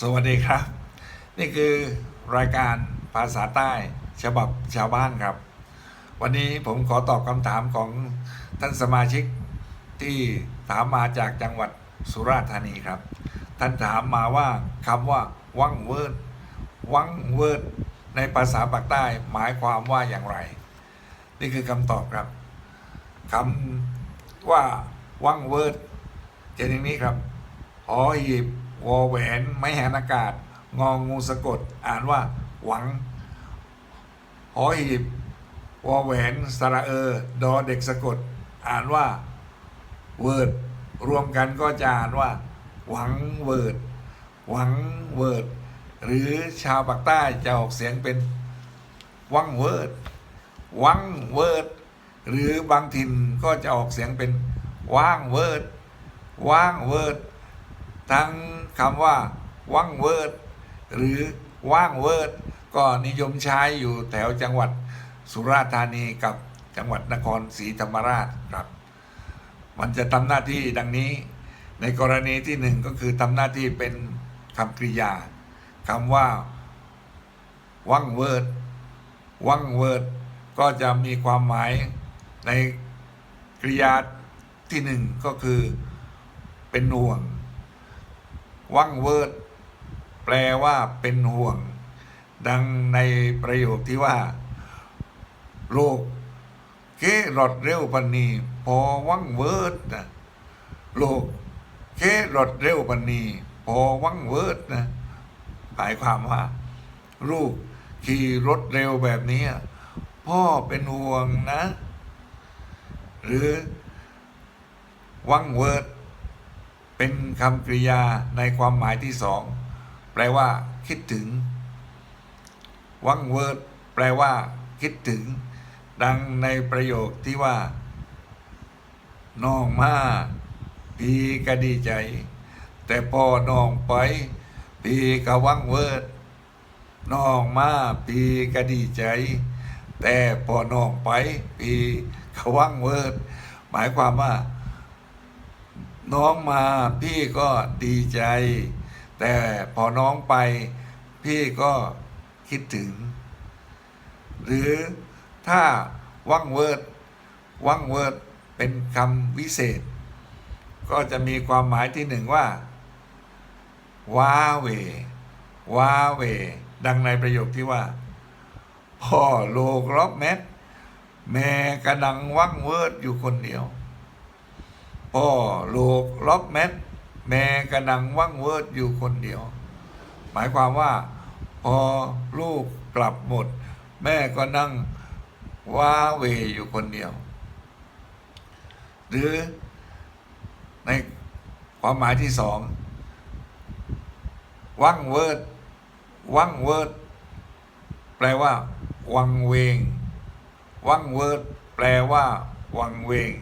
สวัสดีครับ นี่คือรายการภาษาใต้ฉบับชาวบ้านครับ วันนี้ผมขอตอบคำถามของท่านสมาชิกที่ถามมาจากจังหวัดสุราษฎร์ธานีครับ ท่านถามมาว่าคำว่า วังเวิร์ดวังเวิร์ดในภาษาปากใต้หมายความว่าอย่างไร นี่คือคำตอบครับคำว่าวังเวิร์ดเช่นอย่างนี้ครับหอหีบ วอแหวนไม้แหนอากาศ งองงูสะกด อ่านว่าหวังหอหีบวอแหวนสระเออ ดอเด็กสะกด อ่านว่าเวิร์ดรวมกันก็จะอ่านว่า หวังเวิร์ดหวังเวิร์ดหรือชาวปากใต้จะออกเสียงเป็นวังเวิร์ดวังเวิร์ดหรือบางถิ่นก็จะออกเสียงเป็นว่างเวิร์ดว่างเวิร์ด ทั้งคำว่าว่างเวิร์ดหรือว่างเวิร์ดก็นิยมใช้อยู่แถวจังหวัดสุราษฎร์ธานีกับจังหวัดนครศรีธรรมราชครับ มันจะทำหน้าที่ดังนี้ ในกรณีที่หนึ่งก็คือทำหน้าที่เป็นคำกริยาคำว่าว่างเวิร์ดว่างเวิร์ดก็จะมีความหมายในกริยาที่หนึ่งก็คือเป็นห่วง ว่างเวิร์ดแปลว่าเป็นห่วง ดังในประโยคที่ว่า โลกเกรอดเร็วปันนีพอว่างเวิร์ดนะโลกเกรอดเร็วปันนีพอว่างเวิร์ดนะหมายความว่า ลูกขี่รถเร็วแบบนี้ พ่อเป็นห่วงนะ หรือว่างเวิร์ด เป็นคำกริยาในความหมายที่สองแปลว่า คิดถึงวังเวิร์ดแปลว่า คิดถึง ดังในประโยคที่ว่าน้องมาพี่ก็ดีใจ แต่พอน้องไปพี่ก็วังเวิร์ดน้องมาพี่ก็ดีใจ แต่พอน้องไปพี่ก็วังเวิร์ดหมายความว่า น้องมาพี่ก็ดีใจ แต่พอน้องไปพี่ก็คิดถึง หรือถ้าว่างเวิร์ดว่างเวิร์ดเป็นคำวิเศษ ก็จะมีความหมายที่หนึ่งว่าว้าเวว้าเว ดังในประโยคที่ว่า พ่อโลกรอบแมทแม่กระดังว่างเวิร์ดอยู่คนเดียว พ่อลูกล็อกแมทแม่กระดังว่างเวิร์ดอยู่คนเดียว หมายความว่า พอลูกกลับหมด แม่ก็นั่งว้าเวอยู่คนเดียว หรือในความหมายที่สองว่างเวิร์ดว่างเวิร์ดแปลว่า วังเวงว่างเวิร์ดแปลว่า วังเวง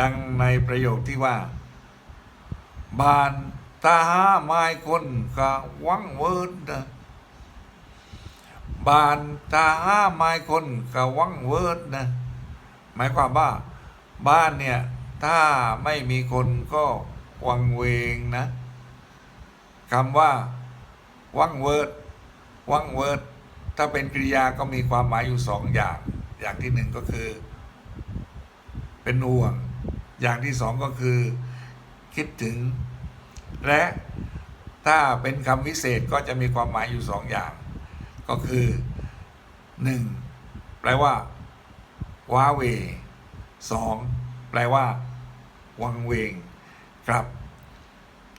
ดังในประโยคที่ว่า บานตาหาไม้คนกะวังเวิร์ดนะบานตาหาไม้คนกะวังเวิร์ดนะหมายความว่า บ้านเนี่ย ถ้าไม่มีคนก็วังเวงนะคำว่าวังเวิร์ดวังเวิร์ดถ้าเป็นกริยาก็มีความหมายอยู่สองอย่าง อย่างที่หนึ่งก็คือ เป็นห่วง อย่างที่สองก็คือคิดถึง และถ้าเป็นคำวิเศษก็จะมีความหมายอยู่สองอย่าง ก็คือหนึ่งแปลว่าว้าเวสองแปลว่าวังเวงครับ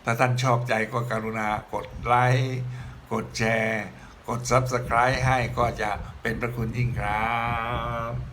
ถ้าท่านชอบใจก็กรุณากดไลค์กดแชร์ กด Subscribe ให้ก็จะเป็นประคุณยิ่งครับ